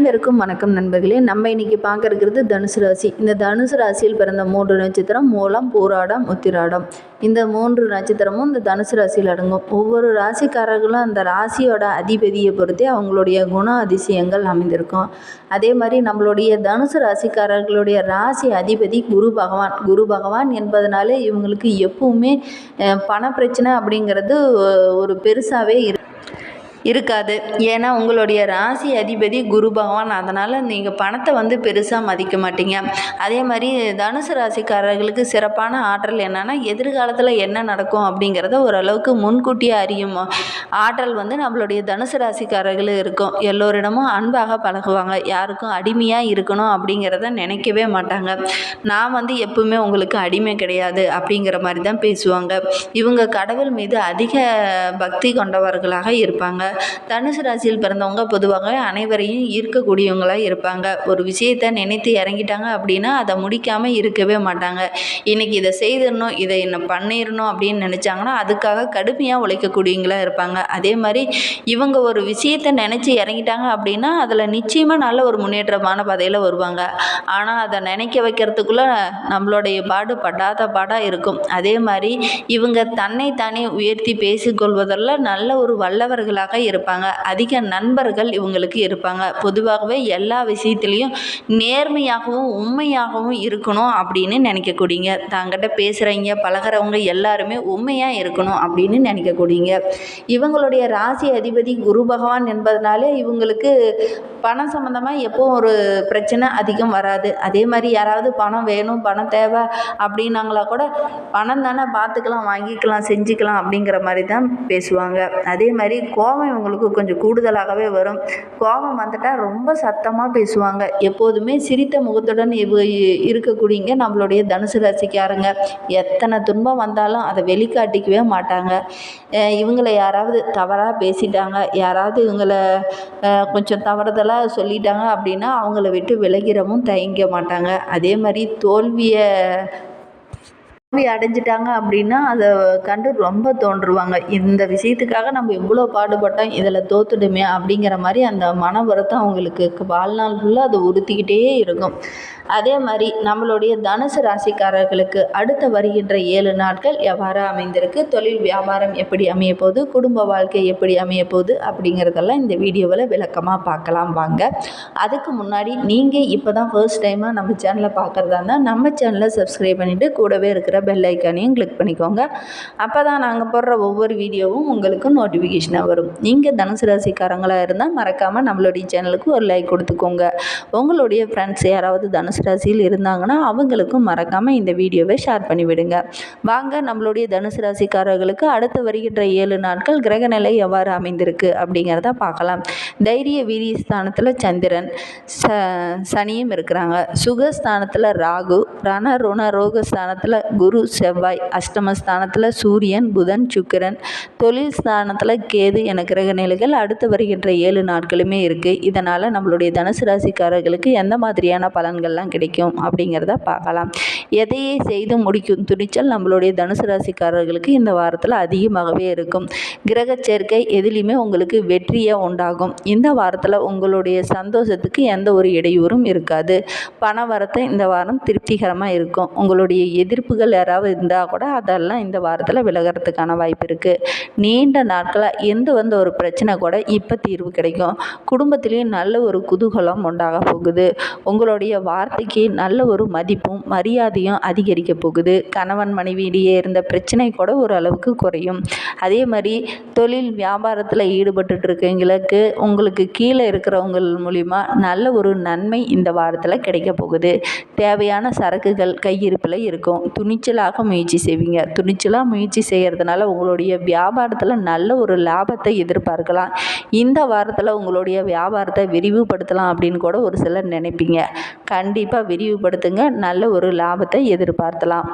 அனைவருக்கும் வணக்கம் நண்பர்களே. நம்ம இன்னைக்கு பார்க்க இருக்கிறது தனுசு ராசி. இந்த தனுசு ராசியில் பிறந்த மூன்று நட்சத்திரம் மூலம் போராடம் உத்திராடம். இந்த மூன்று நட்சத்திரமும் இந்த தனுசு ராசியில் அடங்கும். ஒவ்வொரு ராசிக்காரர்களும் அந்த ராசியோட அதிபதியை பொறுத்தே அவங்களுடைய குண அதிசயங்கள் அமைந்திருக்கும். அதே மாதிரி நம்மளுடைய தனுசு ராசிக்காரர்களுடைய ராசி அதிபதி குரு பகவான். குரு பகவான் என்பதனாலே இவங்களுக்கு எப்பவுமே பண பிரச்சனை அப்படிங்கிறது ஒரு பெருசாகவே இரு இருக்காது. ஏன்னா உங்களுடைய ராசி அதிபதி குரு பகவான். அதனால் நீங்கள் பணத்தை வந்து பெருசாக மதிக்க மாட்டீங்க. அதே மாதிரி தனுசு ராசிக்காரர்களுக்கு சிறப்பான ஆற்றல் என்னன்னா எதிர்காலத்தில் என்ன நடக்கும் அப்படிங்கிறத ஓரளவுக்கு முன்கூட்டியே அறியும். ஆற்றல் வந்து நம்மளுடைய தனுசு ராசிக்காரர்களும் இருக்கும். எல்லோரிடமும் அன்பாக பழகுவாங்க. யாருக்கும் அடிமையாக இருக்கணும் அப்படிங்கிறத நினைக்கவே மாட்டாங்க. நான் வந்து எப்பவுமே உங்களுக்கு அடிமை கிடையாது அப்படிங்கிற மாதிரி தான் பேசுவாங்க. இவங்க கடவுள் மீது அதிக பக்தி கொண்டவர்களாக இருப்பாங்க. தனுசு ராசியில் பிறந்தவங்க பொதுவாகவே அனைவரையும் ஈர்க்கக்கூடியவங்களாக இருப்பாங்க. ஒரு விஷயத்தை நினைத்து இறங்கிட்டாங்க அப்படின்னா அதை முடிக்காமல் இருக்கவே மாட்டாங்க. இன்னைக்கு இதை செய்திடணும் இதை என்ன பண்ணிடணும் அப்படின்னு நினச்சாங்கன்னா அதுக்காக கடுமையாக உழைக்கக்கூடியவங்களாக இருப்பாங்க. அதே மாதிரி இவங்க ஒரு விஷயத்தை நினச்சி இறங்கிட்டாங்க அப்படின்னா அதில் நிச்சயமாக நல்ல ஒரு முன்னேற்றமான பாதையில் வருவாங்க. ஆனால் அதை நினைக்க வைக்கிறதுக்குள்ளே நம்மளுடைய பாடு படாத பாடாக இருக்கும். அதே மாதிரி இவங்க தன்னை தானே உயர்த்தி பேசிக்கொள்வதில் நல்ல ஒரு வல்லவர்களாக இருப்பாங்க. அதிக நண்பர்கள் இவங்களுக்கு இருப்பாங்க. பொதுவாகவே எல்லா விஷயத்துலேயும் நேர்மையாகவும் உண்மையாகவும் இருக்கணும் அப்படின்னு நினைக்கக்கூடியங்க. தாங்கிட்ட பேசுகிறவங்க பழகுறவங்க எல்லாருமே உண்மையாக இருக்கணும் அப்படின்னு நினைக்கக்கூடியங்க. இவங்களுடைய ராசி அதிபதி குரு பகவான் என்பதனாலே இவங்களுக்கு பணம் சம்மந்தமாக எப்போவும் ஒரு பிரச்சனை அதிகம் வராது. அதே மாதிரி யாராவது பணம் வேணும் பணம் தேவை அப்படின்னாங்களா கூட பணம் தானே பார்த்துக்கலாம் வாங்கிக்கலாம் செஞ்சுக்கலாம் அப்படிங்கிற மாதிரி தான் பேசுவாங்க. அதே மாதிரி கோபம் இவங்களுக்கு கொஞ்சம் கூடுதலாகவே வரும். கோபம் வந்துட்டால் ரொம்ப சத்தமாக பேசுவாங்க. எப்போதுமே சிரித்த முகத்துடன் இவ இருக்கக்கூடியங்க நம்மளுடைய தனுசு ராசிக்காரங்க. எத்தனை துன்பம் வந்தாலும் அதை வெளிக்காட்டிக்கவே மாட்டாங்க. இவங்களை யாராவது தவறாக பேசிட்டாங்க யாராவது இவங்களை கொஞ்சம் தவறுதலாக சொல்லிட்டாங்க அப்படின்னா அவங்கள விட்டு விலகிறவும் தயங்க மாட்டாங்க. அதே மாதிரி தோல்வியை தோல்வி அடைஞ்சிட்டாங்க அப்படின்னா அதை கண்டு ரொம்ப தோன்றுவாங்க. இந்த விஷயத்துக்காக நம்ம எவ்வளோ பாடுபட்டோம் இதில் தோத்துடுமே அப்படிங்கிற மாதிரி அந்த மன வருத்தம் அவங்களுக்கு வாழ்நாள் ஃபுல்லாக அது உறுத்திக்கிட்டே இருக்கும். அதே மாதிரி நம்மளுடைய தனுசு ராசிக்காரர்களுக்கு அடுத்த வருகின்ற ஏழு நாட்கள் எவ்வாறு அமைந்திருக்கு? தொழில் வியாபாரம் எப்படி அமைய போகுது? குடும்ப வாழ்க்கை எப்படி அமைய போகுது? அப்படிங்கிறதெல்லாம் இந்த வீடியோவில் விளக்கமாக பார்க்கலாம் வாங்க. அதுக்கு முன்னாடி நீங்கள் இப்போ தான் ஃபர்ஸ்ட் டைமாக நம்ம சேனலை பார்க்குறதா இருந்தால் நம்ம சேனலை சப்ஸ்கிரைப் பண்ணிவிட்டு கூடவே இருக்கிற பெல் ஐக்கானையும் கிளிக் பண்ணிக்கோங்க. அப்போ தான் நாங்கள் போடுற ஒவ்வொரு வீடியோவும் உங்களுக்கு நோட்டிஃபிகேஷனாக வரும். நீங்கள் தனுசு ராசிக்காரங்களாக இருந்தால் மறக்காமல் நம்மளுடைய சேனலுக்கு ஒரு லைக் கொடுத்துக்கோங்க. உங்களுடைய ஃப்ரெண்ட்ஸ் யாராவது தனுசு ராசியில் இருந்தாங்கன்னா அவங்களுக்கும் மறக்காமல் இந்த வீடியோவை ஷேர் பண்ணிவிடுங்க. வாங்க நம்மளுடைய தனுசு ராசிக்காரர்களுக்கு அடுத்து வருகின்ற ஏழு நாட்கள் கிரகநிலை எவ்வாறு அமைந்திருக்கு அப்படிங்கிறத பார்க்கலாம். தைரிய வீரிய ஸ்தானத்தில் சந்திரன் ச சனியும் இருக்கிறாங்க. சுகஸ்தானத்தில் ராகு ரண ருண ரோகஸ்தானத்தில் குரு செவ்வாய் அஷ்டமஸ்தானத்தில் சூரியன் புதன் சுக்கிரன் தொழில் ஸ்தானத்தில் கேது என கிரக நிலைகள் அடுத்து வருகின்ற ஏழு நாட்களுமே இருக்குது இதனால் நம்மளுடைய தனுசு ராசிக்காரர்களுக்கு எந்த மாதிரியான பலன்கள்லாம் கிடைக்கும் அப்படிங்கிறத பார்க்கலாம். எதையே செய்து முடிக்கும் துணிச்சல் நம்மளுடைய தனுசு ராசிக்காரர்களுக்கு இந்த வாரத்தில் அதிகமாகவே இருக்கும். கிரக சேர்க்கை எதுலேயுமே உங்களுக்கு வெற்றியை உண்டாகும். இந்த வாரத்தில் உங்களுடைய சந்தோஷத்துக்கு எந்த ஒரு இடையூறும் இருக்காது. பண வரத்தை இந்த வாரம் திருப்திகரமாக இருக்கும். உங்களுடைய எதிர்ப்புகள் யாராவது இருந்தால் கூட அதெல்லாம் இந்த வாரத்தில் விலகிறதுக்கான வாய்ப்பு இருக்குது நீண்ட நாட்களாக எந்த வந்த ஒரு பிரச்சனை கூட இப்போ தீர்வு கிடைக்கும். குடும்பத்திலையும் நல்ல ஒரு குதூகலம் உண்டாக போகுது. உங்களுடைய வார்த்தைக்கு நல்ல ஒரு மதிப்பும் மரியாதை மரியாதையும் அதிகரிக்க போகுது. கணவன் மனைவியிடையே இருந்த பிரச்சனை கூட ஓரளவுக்கு குறையும். அதே மாதிரி தொழில் வியாபாரத்தில் ஈடுபட்டு இருக்கவங்களுக்கு உங்களுக்கு கீழே இருக்கிறவங்கள் மூலிமா நல்ல ஒரு நன்மை இந்த வாரத்தில் கிடைக்க போகுது. தேவையான சரக்குகள் கையிருப்பில் இருக்கும். துணிச்சலாக முயற்சி செய்வீங்க. துணிச்சலாக முயற்சி செய்கிறதுனால உங்களுடைய வியாபாரத்தில் நல்ல ஒரு லாபத்தை எதிர்பார்க்கலாம். இந்த வாரத்தில் உங்களுடைய வியாபாரத்தை விரிவுபடுத்தலாம் அப்படின்னு கூட ஒரு சிலர் நினைப்பீங்க. கண்டிப்பாக விரிவுபடுத்துங்க. நல்ல ஒரு லாபத்தை லாபத்தை எதிர்பார்த்தலாம்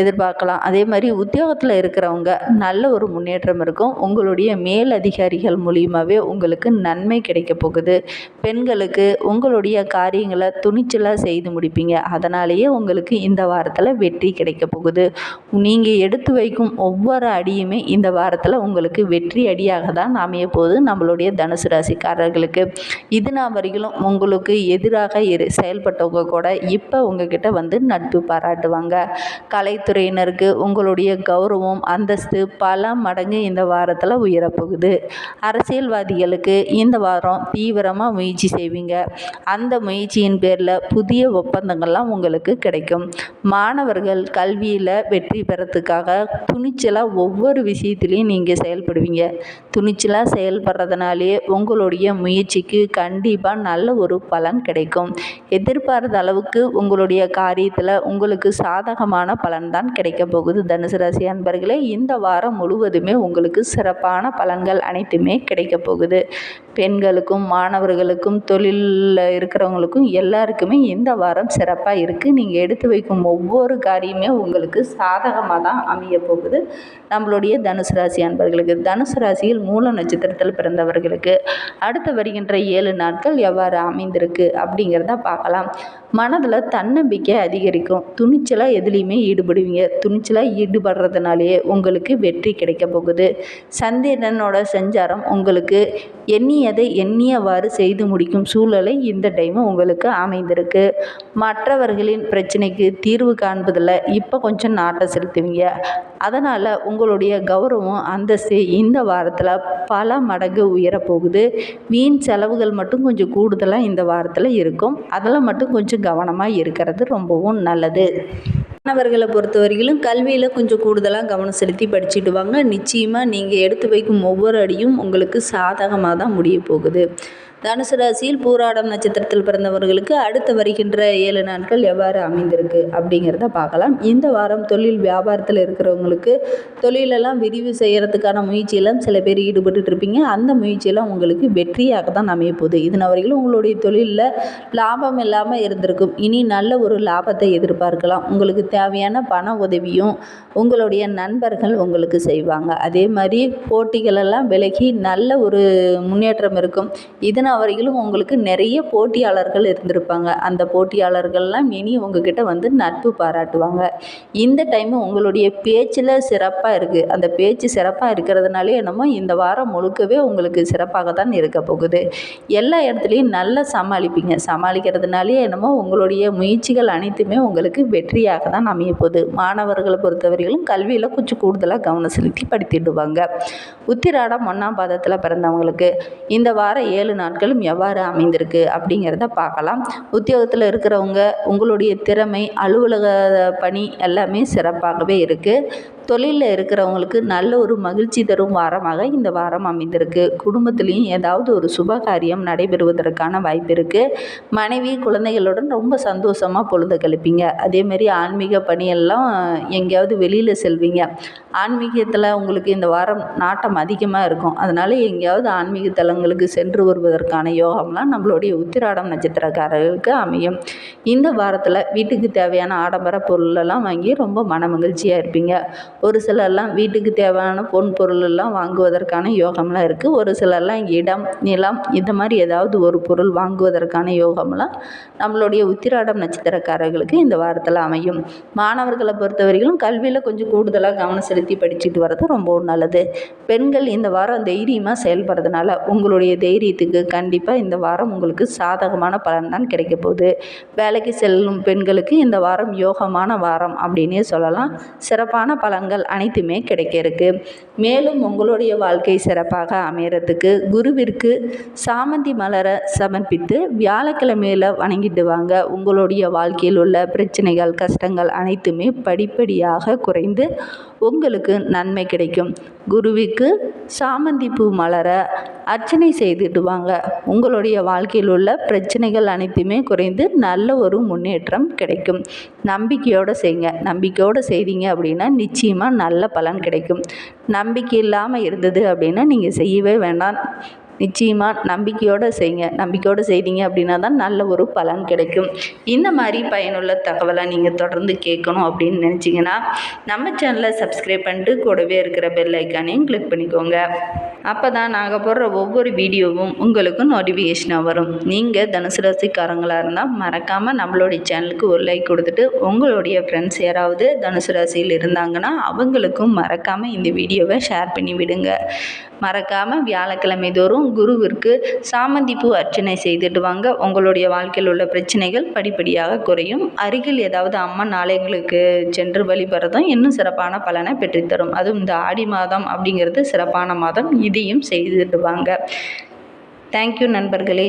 எதிர்பார்க்கலாம். அதே மாதிரி உத்தியோகத்தில் இருக்கிறவங்க நல்ல ஒரு முன்னேற்றம் இருக்கும். உங்களுடைய மேல் அதிகாரிகள் மூலியமாகவே உங்களுக்கு நன்மை கிடைக்க போகுது. பெண்களுக்கு உங்களுடைய காரியங்களை துணிச்சலாக செய்து முடிப்பீங்க. அதனாலேயே உங்களுக்கு இந்த வாரத்தில் வெற்றி கிடைக்க போகுது. நீங்கள் எடுத்து வைக்கும் ஒவ்வொரு அடியுமே இந்த வாரத்தில் உங்களுக்கு வெற்றி அடியாக தான் அமைய போகுது நம்மளுடைய தனுசு ராசிக்காரர்களுக்கு. இது நான் வரையிலும் உங்களுக்கு எதிராக இரு செயல்பட்டவங்க கூட இப்போ உங்ககிட்ட வந்து நட்பு பாராட்டுவாங்க. கலைத்துறையினருக்கு உங்களுடைய கௌரவம் அந்தஸ்து பல மடங்கு இந்த வாரத்தில் உயரப்போகுது. அரசியல்வாதிகளுக்கு இந்த வாரம் தீவிரமாக முயற்சி செய்வீங்க. அந்த முயற்சியின் பேரில் புதிய ஒப்பந்தங்கள்லாம் உங்களுக்கு கிடைக்கும். மாணவர்கள் கல்வியில் வெற்றி பெறத்துக்காக துணிச்சலாக ஒவ்வொரு விஷயத்துலையும் நீங்கள் செயல்படுவீங்க. துணிச்சலாக செயல்படுறதுனாலே உங்களுடைய முயற்சிக்கு கண்டிப்பாக நல்ல ஒரு பலன் கிடைக்கும். எதிர்பார்த்த அளவுக்கு உங்களுடைய காரியத்தில் உங்களுக்கு சாதகமான பலன்தான் கிடைக்க போகுது. தனுசு ராசி அன்பர்களே இந்த வாரம் முழுவதுமே உங்களுக்கு சிறப்பான பலன்கள் அனைத்துமே கிடைக்க போகுது. பெண்களுக்கும் மாணவர்களுக்கும் தொழிலில் இருக்கிறவங்களுக்கும் எல்லாருக்குமே இந்த வாரம் சிறப்பாக இருக்குது நீங்கள் எடுத்து வைக்கும் ஒவ்வொரு காரியமே உங்களுக்கு சாதகமாக தான் அமைய போகுது. நம்மளுடைய தனுசு ராசி அன்பர்களுக்கு தனுசு ராசியில் மூல நட்சத்திரத்தில் பிறந்தவர்களுக்கு அடுத்து வருகின்ற ஏழு நாட்கள் எவ்வாறு அமைந்திருக்கு அப்படிங்கிறத பார்க்கலாம். மனதில் தன்னம்பிக்கை அதிகரிக்கும். துணிச்சலாக எதுலேயுமே ஈடுபடுவீங்க. துணிச்சலாக ஈடுபடுறதுனாலேயே உங்களுக்கு வெற்றி கிடைக்க போகுது. சந்திரனோட சஞ்சாரம் உங்களுக்கு எண்ணியதை எண்ணியவாறு செய்து முடிக்கும் சூழலை இந்த டைமு உங்களுக்கு அமைந்திருக்கு. மற்றவர்களின் பிரச்சனைக்கு தீர்வு காண்பதில் இப்போ கொஞ்சம் நாட்டம் செலுத்துவீங்க. அதனால் உங்களுடைய கௌரவம் அந்தஸ்து இந்த வாரத்தில் பல மடங்கு உயரப்போகுது வீண் செலவுகள் மட்டும் கொஞ்சம் கூடுதலாக இந்த வாரத்தில் இருக்கும். அதில் மட்டும் கொஞ்சம் கவனமாக இருக்கிறது ரொம்பவும் நல்லது. மாணவர்களை பொறுத்த வரையிலும் கல்வியில் கொஞ்சம் கூடுதலாக கவனம் செலுத்தி படிச்சுட்டு வாங்க. நிச்சயமாக நீங்கள் எடுத்து வைக்கும் ஒவ்வொரு அடியும் உங்களுக்கு சாதகமாக தான் முடிய போகுது. தனுசு ராசியில் பூராடம் நட்சத்திரத்தில் பிறந்தவர்களுக்கு அடுத்து வருகின்ற ஏழு நாட்கள் எவ்வாறு அமைந்திருக்கு அப்படிங்கிறத பார்க்கலாம். இந்த வாரம் தொழில் வியாபாரத்தில் இருக்கிறவங்களுக்கு தொழிலெல்லாம் விரிவு செய்கிறதுக்கான முயற்சியெல்லாம் சில பேர் ஈடுபட்டு இருப்பீங்க. அந்த முயற்சியெல்லாம் உங்களுக்கு வெற்றியாக தான் அமைய போகுது. இதன் வரையிலும் உங்களுடைய தொழிலில் லாபம் இல்லாமல் இருந்திருக்கும். இனி நல்ல ஒரு லாபத்தை எதிர்பார்க்கலாம். உங்களுக்கு தேவையான பண உதவியும் உங்களுடைய நண்பர்கள் உங்களுக்கு செய்வாங்க. அதே மாதிரி போட்டிகளெல்லாம் விலகி நல்ல ஒரு முன்னேற்றம் இருக்கும். இதனால் வரையிலும் உங்களுக்கு நிறைய போட்டியாளர்கள் இருந்திருப்பாங்க. அந்த போட்டியாளர்கள்லாம் இனி உங்ககிட்ட வந்து நட்பு பாராட்டுவாங்க. இந்த டைமு உங்களுடைய பேச்சில் சிறப்பாக இருக்குது அந்த பேச்சு சிறப்பாக இருக்கிறதுனாலே என்னமோ இந்த வாரம் முழுக்கவே உங்களுக்கு சிறப்பாக தான் இருக்க போகுது. எல்லா இடத்துலையும் நல்லா சமாளிப்பீங்க. சமாளிக்கிறதுனாலே என்னமோ உங்களுடைய முயற்சிகள் அனைத்துமே உங்களுக்கு வெற்றியாக தான் அமைய போகுது. மாணவர்களை பொறுத்தவரையிலும் கல்வியில் கொஞ்சம் கூடுதலாக கவனம் செலுத்தி படித்திடுவாங்க. உத்திராடம் ஒன்றாம் பாதத்தில் பிறந்தவங்களுக்கு இந்த வாரம் ஏழு நாட்களும் எவ்வாறு அமைந்திருக்கு அப்படிங்கிறத பார்க்கலாம். உத்தியோகத்தில் இருக்கிறவங்க உங்களுடைய திறமை அலுவலக பணி எல்லாமே சிறப்பாகவே இருக்குது தொழிலில் இருக்கிறவங்களுக்கு நல்ல ஒரு மகிழ்ச்சி தரும் வாரமாக இந்த வாரம் அமைந்திருக்கு. குடும்பத்துலேயும் ஏதாவது ஒரு சுப காரியம் நடைபெறுவதற்கான வாய்ப்பு இருக்குது மனைவி குழந்தைகளுடன் ரொம்ப சந்தோஷமாக பொழுது கழிப்பீங்க. அதேமாரி ஆன்மீக பணியெல்லாம் எங்கேயாவது வெளியில் செல்வீங்க. ஆன்மீகத்தில் உங்களுக்கு இந்த வாரம் நாட்டம் அதிகமாக இருக்கும். அதனால் எங்கேயாவது ஆன்மீக தலங்களுக்கு சென்று வருவதற்கான யோகம்லாம் நம்மளுடைய உத்திராடம் நட்சத்திரக்காரர்களுக்கு அமையும். இந்த வாரத்தில் வீட்டுக்கு தேவையான ஆடம்பர பொருளெல்லாம் வாங்கி ரொம்ப மன மகிழ்ச்சியாக இருப்பீங்க. ஒரு சிலர்லாம் வீட்டுக்கு தேவையான பொன் பொருளெல்லாம் வாங்குவதற்கான யோகம்லாம் இருக்குது ஒரு சிலர்லாம் இடம் நிலம் இந்த மாதிரி ஏதாவது ஒரு பொருள் வாங்குவதற்கான யோகம்லாம் நம்மளுடைய உத்திராடம் நட்சத்திரக்காரர்களுக்கு இந்த வாரத்தில் அமையும். மாணவர்களை பொறுத்தவரையிலும் கல்வியில் கொஞ்சம் கூடுதலாக கவனம் செலுத்தி படிச்சுட்டு வர்றது ரொம்பவும் நல்லது. பெண்கள் இந்த வாரம் தைரியமாக செயல்படுறதுனால உங்களுடைய தைரியத்துக்கு கண் கண்டிப்பாக இந்த வாரம் உங்களுக்கு சாதகமான பலன் தான் கிடைக்க போகுது. வேலைக்கு செல்லும் பெண்களுக்கு இந்த வாரம் யோகமான வாரம் அப்படின்னே சொல்லலாம். சிறப்பான பலன்கள் அனைத்துமே கிடைக்க இருக்கு. மேலும் உங்களுடைய வாழ்க்கை சிறப்பாக அமையறதுக்கு குருவிற்கு சாமந்தி மலரை சமர்ப்பித்து வியாழக்கிழமையில் வணங்கிட்டு வாங்க. உங்களுடைய வாழ்க்கையில் உள்ள பிரச்சனைகள் கஷ்டங்கள் அனைத்துமே படிப்படியாக குறைந்து உங்களுக்கு நன்மை கிடைக்கும். குருவிக்கு சாமந்தி பூ மலர அர்ச்சனை செய்துட்டு வாங்க. உங்களுடைய வாழ்க்கையில் உள்ள பிரச்சனைகள் அனைத்துமே குறைந்து நல்ல ஒரு முன்னேற்றம் கிடைக்கும். நம்பிக்கையோடு செய்யுங்க. நம்பிக்கையோடு செய்தீங்க அப்படின்னா நிச்சயமாக நல்ல பலன் கிடைக்கும். நம்பிக்கை இல்லாமல் இருந்தது அப்படின்னா நீங்கள் செய்யவே வேண்டாம். நிச்சயமாக நம்பிக்கையோடு செய்யுங்க. நம்பிக்கையோடு செய்தீங்க அப்படின்னா தான் நல்ல ஒரு பலன் கிடைக்கும். இந்த மாதிரி பயனுள்ள தகவலை நீங்கள் தொடர்ந்து கேட்கணும் அப்படின்னு நினச்சிங்கன்னா நம்ம சேனலை சப்ஸ்கிரைப் பண்ணிட்டு கூடவே இருக்கிற பெல் ஐக்கானையும் கிளிக் பண்ணிக்கோங்க. அப்போ தான் நாங்கள் போடுற ஒவ்வொரு வீடியோவும் உங்களுக்கு நோட்டிஃபிகேஷனாக வரும். நீங்கள் தனுசு ராசிக்காரங்களாக இருந்தால் மறக்காமல் நம்மளுடைய சேனலுக்கு ஒரு லைக் கொடுத்துட்டு உங்களுடைய ஃப்ரெண்ட்ஸ் யாராவது தனுசு ராசியில் இருந்தாங்கன்னா அவங்களுக்கும் மறக்காமல் இந்த வீடியோவை ஷேர் பண்ணி விடுங்க. மறக்காமல் வியாழக்கிழமை தோறும் குருவிற்கு சாமந்தி பூ அர்ச்சனை செய்துட்டு வாங்க. உங்களுடைய வாழ்க்கையில் உள்ள பிரச்சனைகள் படிப்படியாக குறையும். அருகில் ஏதாவது அம்மன் ஆலயங்களுக்கு சென்று வழிபடுறதும் இன்னும் சிறப்பான பலனை பெற்றுத்தரும். அதுவும் இந்த ஆடி மாதம் அப்படிங்கிறது சிறப்பான மாதம். இதையும் செய்திடுவாங்க. தேங்க்யூ நண்பர்களே.